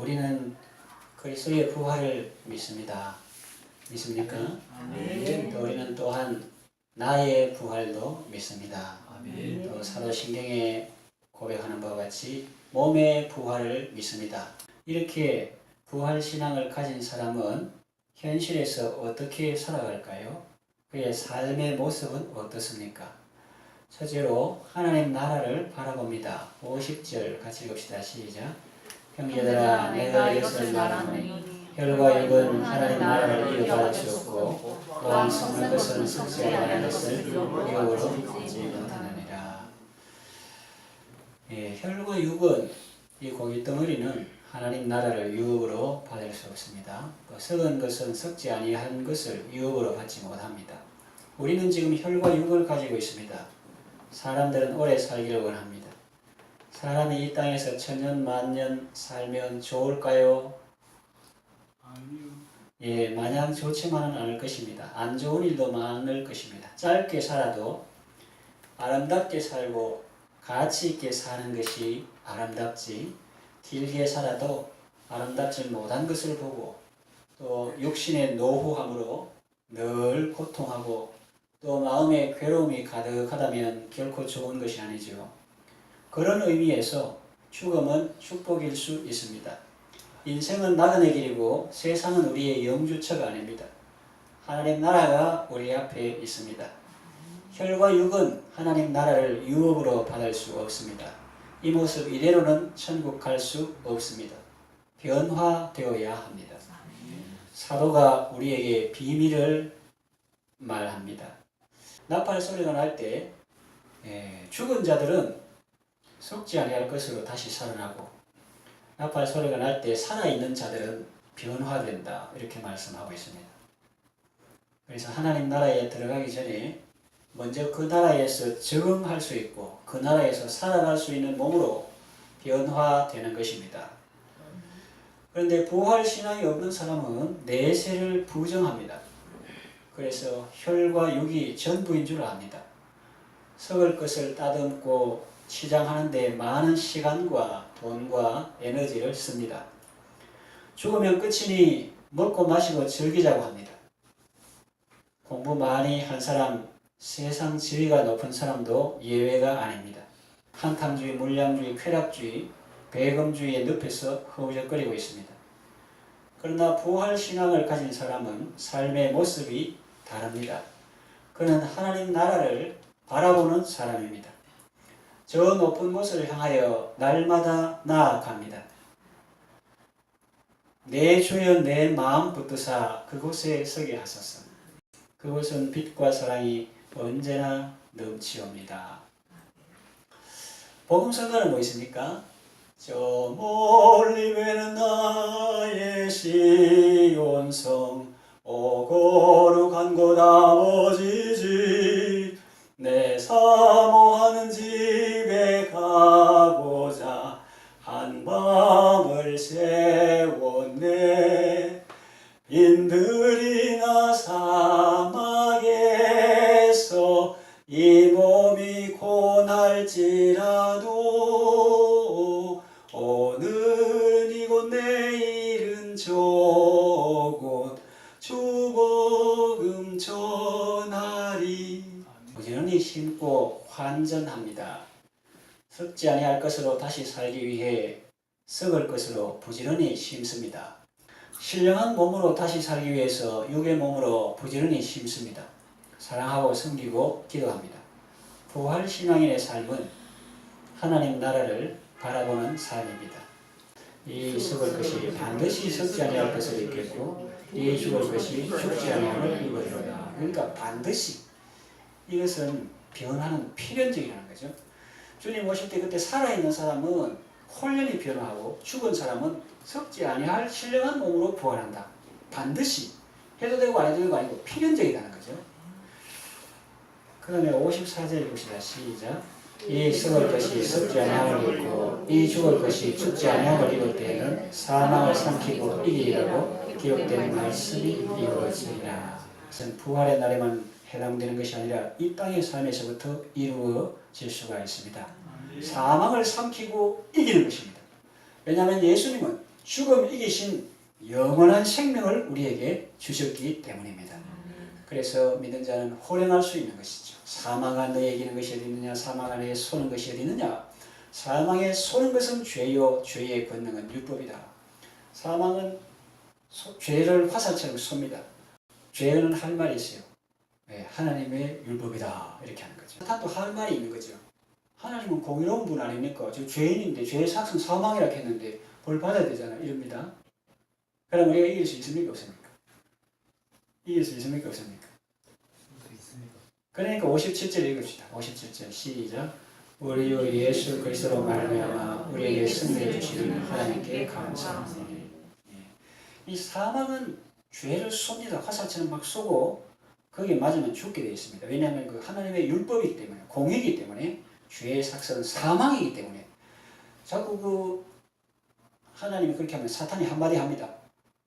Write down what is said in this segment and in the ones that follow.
우리는 그리스도의 부활을 믿습니다. 믿습니까? 아멘. 또 우리는 또한 나의 부활도 믿습니다. 아멘. 또 사도신경에 고백하는 바와 같이 몸의 부활을 믿습니다. 이렇게 부활 신앙을 가진 사람은 현실에서 어떻게 살아갈까요? 그의 삶의 모습은 어떻습니까? 첫째로 하나님 나라를 바라봅니다. 50절 같이 읽읍시다. 시작. 형제들아 내가 이것을 말하노니 혈과 육은 하나님 나라를 수 없고 또한 썩는 것은 아니하는 것을 유혹으로 믿지 못하느니라. 예, 혈과 육은 이 고기 덩어리는 하나님 나라를 유혹으로 받을 수 없습니다. 또 썩은 것은 썩지 아니한 것을 유혹으로 받지 못합니다. 우리는 지금 혈과 육을 가지고 있습니다. 사람들은 오래 살기를 원합니다. 사람이 이 땅에서 천년 만년 살면 좋을까요? 아니요. 예, 마냥 좋지만은 않을 것입니다. 안 좋은 일도 많을 것입니다. 짧게 살아도 아름답게 살고 가치 있게 사는 것이 아름답지 길게 살아도 아름답지 못한 것을 보고 또 육신의 노후함으로 늘 고통하고 또 마음에 괴로움이 가득하다면 결코 좋은 것이 아니죠. 그런 의미에서 죽음은 축복일 수 있습니다. 인생은 나그네 길이고 세상은 우리의 영주처가 아닙니다. 하나님 나라가 우리 앞에 있습니다. 혈과 육은 하나님 나라를 유업으로 받을 수 없습니다. 이 모습 이대로는 천국 갈 수 없습니다. 변화되어야 합니다. 사도가 우리에게 비밀을 말합니다. 나팔 소리가 날 때 죽은 자들은 속지 아니할 것으로 다시 살아나고 나팔 소리가 날 때 살아있는 자들은 변화된다 이렇게 말씀하고 있습니다. 그래서 하나님 나라에 들어가기 전에 먼저 그 나라에서 적응할 수 있고 그 나라에서 살아갈 수 있는 몸으로 변화되는 것입니다. 그런데 부활 신앙이 없는 사람은 내세를 부정합니다. 그래서 혈과 육이 전부인 줄 압니다. 썩을 것을 따듬고 치장하는데 많은 시간과 돈과 에너지를 씁니다. 죽으면 끝이니 먹고 마시고 즐기자고 합니다. 공부 많이 한 사람, 세상 지위가 높은 사람도 예외가 아닙니다. 한탕주의, 물량주의, 쾌락주의, 배금주의에 늪에서 허우적거리고 있습니다. 그러나 부활 신앙을 가진 사람은 삶의 모습이 다릅니다. 그는 하나님 나라를 바라보는 사람입니다. 저 높은 곳을 향하여 날마다 나아갑니다. 내 주여 내 마음 붙드사 그곳에 서게 하소서. 그곳은 빛과 사랑이 언제나 넘치옵니다. 복음 성가는 뭐 있습니까? 저 멀리 베는 나의 시온성 오 거룩한 곳 아버지 이 몸이 고날지라도 오늘은 이곳 내일은 저곳 주복음 전하리 부지런히 심고 환전합니다. 썩지 아니할 것으로 다시 살기 위해 썩을 것으로 부지런히 심습니다. 신령한 몸으로 다시 살기 위해서 육의 몸으로 부지런히 심습니다. 사랑하고 섬기고 기도합니다. 부활 신앙인의 삶은 하나님 나라를 바라보는 삶입니다. 이 썩을 것이 반드시 썩지 아니할 것을 입겠고 이 죽을 것이 죽지 아니함을 입으리로다. 그러니까 반드시 이것은 변하는 필연적이라는 거죠. 주님 오실 때 그때 살아있는 사람은 홀연히 변화하고 죽은 사람은 썩지 아니할 신령한 몸으로 부활한다. 반드시 해도 되고 안 해도 되고 아니고 필연적이라는 거죠. 그 다음에 54절 봅시다. 시작. 이 썩을 것이 썩지 아니함을 입고 이 죽을 것이 죽지 아니함을 입을 때에는 사망을 삼키고 이기리라고 기록된 말씀이 이루어지리라. 그것은 부활의 날에만 해당되는 것이 아니라 이 땅의 삶에서부터 이루어질 수가 있습니다. 사망을 삼키고 이기는 것입니다. 왜냐하면 예수님은 죽음 이기신 영원한 생명을 우리에게 주셨기 때문입니다. 그래서 믿는 자는 호령할 수 있는 것이죠. 사망 안에 이기는 것이 어디 있느냐? 사망 안에 쏘는 것이 어디 있느냐? 사망에 쏘는 것은 죄요, 죄의 권능은 율법이다. 사망은 소- 죄를 화살처럼 쏩니다. 죄는 할 말이 있어요. 네, 하나님의 율법이다 이렇게 하는 거죠. 사탄도 할 말이 있는 거죠. 하나님은 공의로운 분 아닙니까? 저 죄인인데 죄의 삭은 사망이라 했는데 벌 받아야 되잖아 이럽니다. 그럼 우리가 이길 수 있습니까 없습니까? 이길 수 있습니까 없습니까? 그러니까 57절 읽읍시다. 57절 시작. 우리 주 예수 그리스도로 말미암아 우리에게 승리해 주시는 하나님께 감사합니다. 이 사망은 죄를 쏩니다. 화살처럼 막 쏘고 거기에 맞으면 죽게 되어 있습니다. 왜냐하면 그 하나님의 율법이기 때문에 공이기 때문에 죄의 삭선은 사망이기 때문에 자꾸 그 하나님이 그렇게 하면 사탄이 한마디 합니다.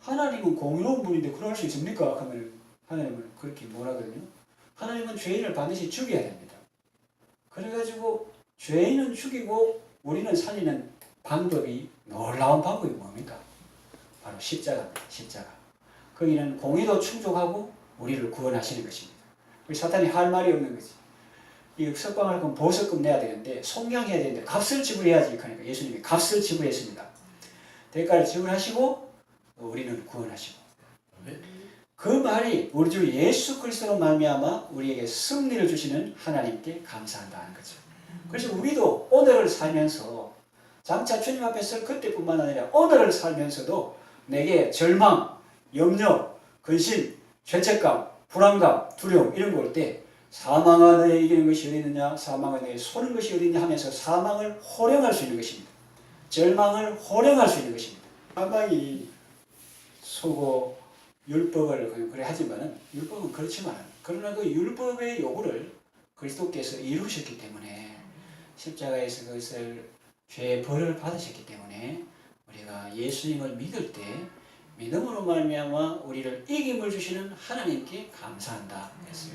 하나님은 공의로운 분인데 그럴 수 있습니까? 하면 하나님은 그렇게 뭐라거든요. 하나님은 죄인을 반드시 죽여야 됩니다. 그래가지고 죄인은 죽이고 우리는 살리는 방법이 놀라운 방법이 뭡니까? 바로 십자가입니다. 십자가. 거기는 공의도 충족하고 우리를 구원하시는 것입니다. 사탄이 할 말이 없는 거지. 이 석방할 건 보석금 내야 되는데 송양해야 되는데 값을 지불해야지 그러니까 예수님이 값을 지불했습니다. 대가를 지불하시고 우리는 구원하시고 그 말이 우리 주 예수 그리스도로 말미암아 우리에게 승리를 주시는 하나님께 감사한다는 거죠. 그래서 우리도 오늘을 살면서 장차 주님 앞에 설 그때뿐만 아니라 오늘을 살면서도 내게 절망, 염려, 근심, 죄책감, 불안감, 두려움 이런 거 올 때 사망 안에 이기는 것이 어디 있느냐 사망 안에 쏘는 것이 어디 있냐 하면서 사망을 호령할 수 있는 것입니다. 절망을 호령할 수 있는 것입니다. 사망이 쏘고 율법을 그냥 그래 하지만은 율법은 그렇지만 그러나 그 율법의 요구를 그리스도께서 이루셨기 때문에 십자가에서 그것을 죄의 벌을 받으셨기 때문에 우리가 예수님을 믿을 때 믿음으로 말미암아 우리를 이김을 주시는 하나님께 감사한다 그랬어요.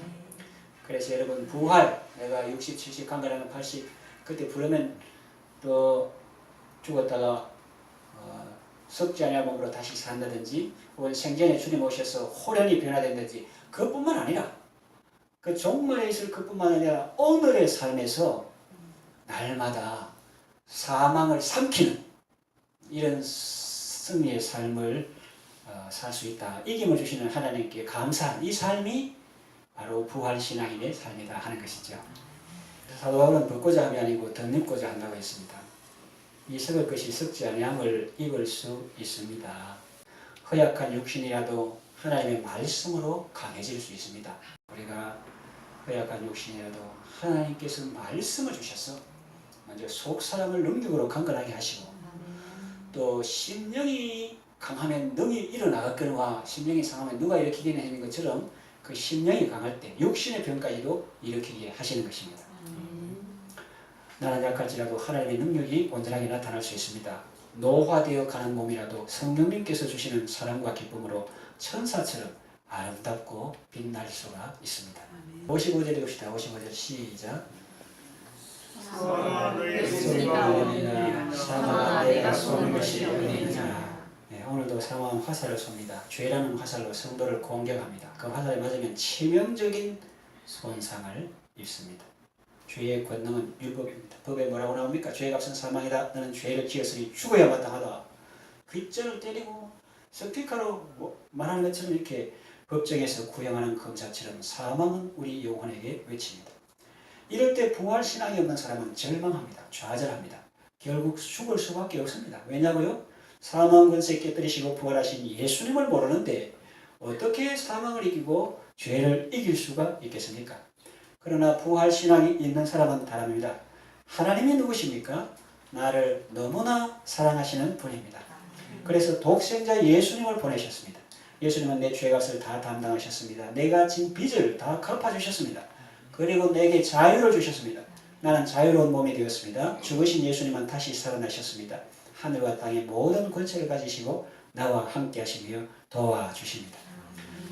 그래서 여러분 부활 내가 60, 70, 강가라면 80 그때 부르면 또 죽었다가 어, 아니야 몸으로 다시 산다든지 혹은 생전에 주님 오셔서 호련히 변화된다든지 그것뿐만 아니라 그 종말에 있을 그뿐만 아니라 오늘의 삶에서 날마다 사망을 삼키는 이런 승리의 삶을 어, 살수 있다. 이김을 주시는 하나님께 감사한 이 삶이 바로 부활 신앙인의 삶이다 하는 것이죠. 사도 바울은 벗고자 함이 아니고 덧입고자 한다고 했습니다. 이 썩을 것이 썩지 아니함을 입을 수 있습니다. 허약한 육신이라도 하나님의 말씀으로 강해질 수 있습니다. 우리가 허약한 육신이라도 하나님께서 말씀을 주셔서 먼저 속 사람을 능력으로 강건하게 하시고 또 심령이 강하면 능이 일어나겠거니와 심령이 상하면 누가 일으키게 하는 것처럼 그 심령이 강할 때 육신의 병까지도 일으키게 하시는 것입니다. 나는 약할지라도 하나님의 능력이 온전하게 나타날 수 있습니다. 노화되어 가는 몸이라도 성령님께서 주시는 사랑과 기쁨으로 천사처럼 아름답고 빛날 수가 있습니다. 55절 읽읍시다. 55절 시작. 네, 오늘도 사망은 화살을 쏩니다. 죄라는 화살로 성도를 공격합니다. 그 화살에 맞으면 치명적인 손상을 입습니다. 죄의 권능은 율법입니다. 법에 뭐라고 나옵니까? 죄의 값은 사망이다. 너는 죄를 지었으니 죽어야 마땅하다. 귓전을 때리고 스피커로 뭐 말하는 것처럼 이렇게 법정에서 구형하는 검사처럼 사망은 우리 영혼에게 외칩니다. 이럴 때 부활 신앙이 없는 사람은 절망합니다. 좌절합니다. 결국 죽을 수밖에 없습니다. 왜냐고요? 사망 권세 깨뜨리시고 부활하신 예수님을 모르는데 어떻게 사망을 이기고 죄를 이길 수가 있겠습니까? 그러나 부활 신앙이 있는 사람은 다릅니다. 하나님이 누구십니까? 나를 너무나 사랑하시는 분입니다. 그래서 독생자 예수님을 보내셨습니다. 예수님은 내 죄값을 다 담당하셨습니다. 내가 진 빚을 다 갚아주셨습니다. 그리고 내게 자유를 주셨습니다. 나는 자유로운 몸이 되었습니다. 죽으신 예수님은 다시 살아나셨습니다. 하늘과 땅의 모든 권세를 가지시고 나와 함께 하시며 도와주십니다.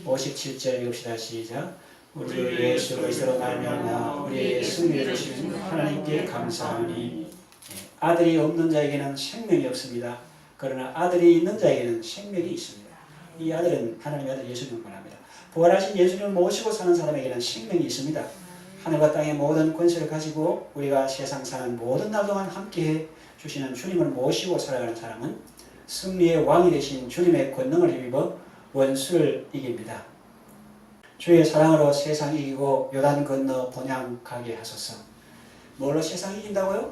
57절 읽읍시다. 시작. 우리 주 예수 그리스도로 말미암아 우리의 승리를 주신 하나님께 감사하니 예, 아들이 없는 자에게는 생명이 없습니다. 그러나 아들이 있는 자에게는 생명이 있습니다. 이 아들은 하나님의 아들 예수님을 말합니다. 부활하신 예수님을 모시고 사는 사람에게는 생명이 있습니다. 하늘과 땅의 모든 권세를 가지고 우리가 세상 사는 모든 날 동안 함께해 주시는 주님을 모시고 살아가는 사람은 승리의 왕이 되신 주님의 권능을 힘입어 원수를 이깁니다. 주의 사랑으로 세상 이기고 요단 건너 본향 가게 하소서. 뭘로 세상 이긴다고요?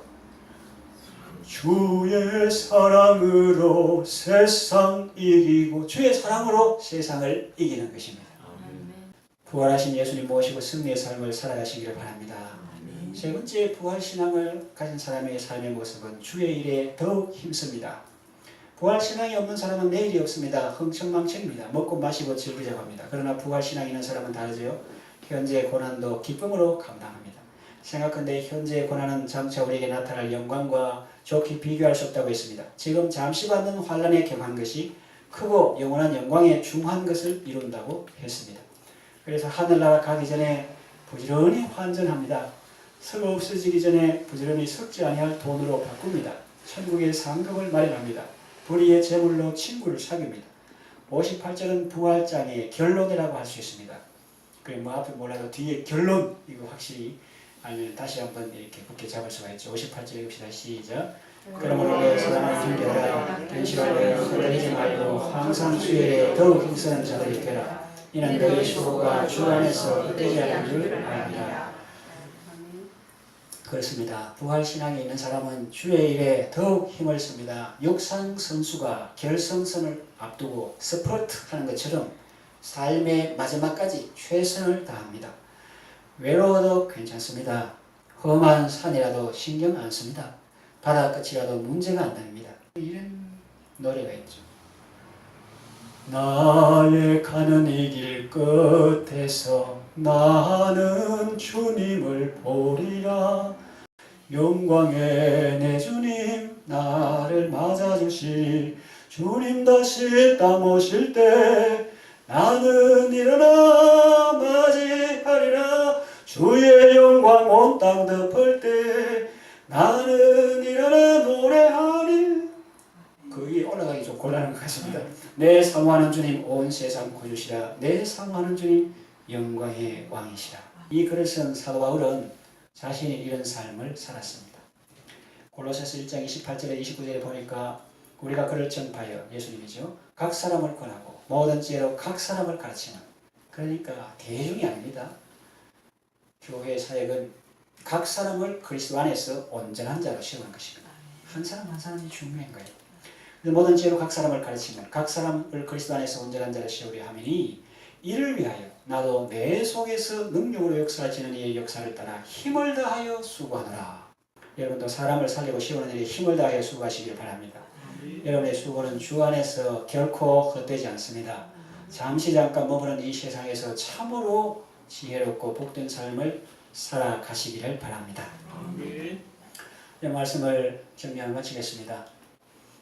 주의 사랑으로 세상 이기고 주의 사랑으로 세상을 이기는 것입니다. 부활하신 예수님 모시고 승리의 삶을 살아가시기를 바랍니다. 세 번째 부활 신앙을 가진 사람의 삶의 모습은 주의 일에 더욱 힘씁니다. 부활 신앙이 없는 사람은 내일이 없습니다. 흥청망청입니다. 먹고 마시고 즐기자고 합니다. 그러나 부활 신앙이 있는 사람은 다르죠. 현재의 고난도 기쁨으로 감당합니다. 생각한데 현재의 고난은 장차 우리에게 나타날 영광과 좋게 비교할 수 없다고 했습니다. 지금 잠시 받는 환란에 경한 것이 크고 영원한 영광에 중한 것을 이룬다고 했습니다. 그래서 하늘나라 가기 전에 부지런히 환전합니다. 석 없어지기 전에 부지런히 석지 아니할 돈으로 바꿉니다. 천국의 상급을 마련합니다. 불의의 제물로 친구를 사귀입니다. 58절은 부활장의 결론이라고 할 수 있습니다. 그리고 뭐 앞에 몰라도 뒤에 결론 이거 확실히 아니면 다시 한번 이렇게 굳게 잡을 수가 있죠. 58절 읽읍시다. 시작. 그러므로 내 사랑을 힘겨라 견실하게 흔들리지 말고 항상 주의 더욱 힘쓰는 자들이 되라. 이는 너희 수고가 주 안에서 헛되지 않은 줄 압니다. 그렇습니다. 부활 신앙에 있는 사람은 주의 일에 더욱 힘을 씁니다. 육상 선수가 결승선을 앞두고 스포트 하는 것처럼 삶의 마지막까지 최선을 다합니다. 외로워도 괜찮습니다. 험한 산이라도 신경 안 씁니다. 바다 끝이라도 문제가 안 됩니다. 이런 노래가 있죠. 나의 가는 이 길 끝에서 나는 주님을 보리라. 영광의 내 주님 나를 맞아주시 주님 다시 땀 오실 때 나는 일어나 맞이하리라. 주의 영광 온 땅 덮을 때 나는 일어나 노래하리. 거기 올라가기 좀 곤란한 것 같습니다. 내 사모하는 주님 온 세상 구주시라. 내 사모하는 주님 영광의 왕이시라 이 글을 쓴 사도 바울은 자신이 이런 삶을 살았습니다. 골로새서 1장 28절에 29절에 보니까 우리가 그를 전파하여 예수님이죠. 각 사람을 권하고 모든 지혜로 각 사람을 가르치는 그러니까 대중이 아닙니다. 교회 사역은 각 사람을 그리스도 안에서 온전한 자로 세우는 것입니다. 한 사람 한 사람이 중요한 거예요. 모든 지혜로 각 사람을 가르치면 각 사람을 그리스도 안에서 온전한 자로 세우려 하매니 이를 위하여 나도 내 속에서 능력으로 역사하시는 이의 역사를 따라 힘을 다하여 수고하노라. 여러분도 사람을 살리고 세우는 일에 힘을 다하여 수고하시길 바랍니다. 여러분의 수고는 주 안에서 결코 헛되지 않습니다. 잠시 잠깐 머무는 이 세상에서 참으로 지혜롭고 복된 삶을 살아가시기를 바랍니다. 이 말씀을 정리하고 마치겠습니다.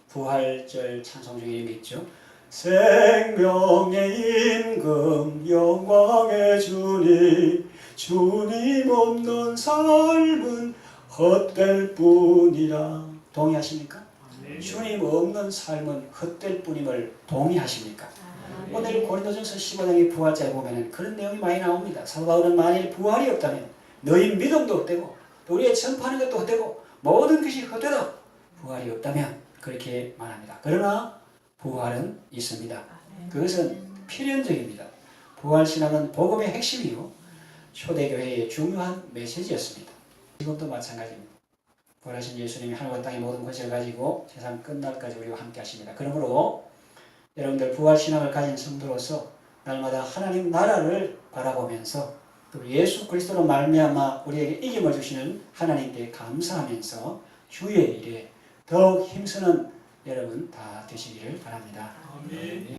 부활절 찬송 중에 있죠. 생명의 임금 영광의 주님 주님 없는 삶은 헛될 뿐이라 동의하십니까? 아멘. 주님 없는 삶은 헛될 뿐임을 동의하십니까? 오늘 고린도전서 15장의 부활자에 보면은 그런 내용이 많이 나옵니다. 사도 바울은 만일 부활이 없다면 너희 믿음도 헛되고 또 우리의 전파하는 것도 헛되고 모든 것이 헛되다. 부활이 없다면 그렇게 말합니다. 그러나 부활은 있습니다. 그것은 필연적입니다. 부활 신앙은 복음의 핵심이요 초대교회의 중요한 메시지였습니다. 지금도 마찬가지입니다. 부활하신 예수님이 하늘과 땅의 모든 권세를 가지고 세상 끝날까지 우리와 함께 하십니다. 그러므로 여러분들 부활 신앙을 가진 성도로서 날마다 하나님 나라를 바라보면서 또 예수 그리스도로 말미암아 우리에게 이김을 주시는 하나님께 감사하면서 주의 일에 더욱 힘쓰는 여러분 다 되시기를 바랍니다. 아멘.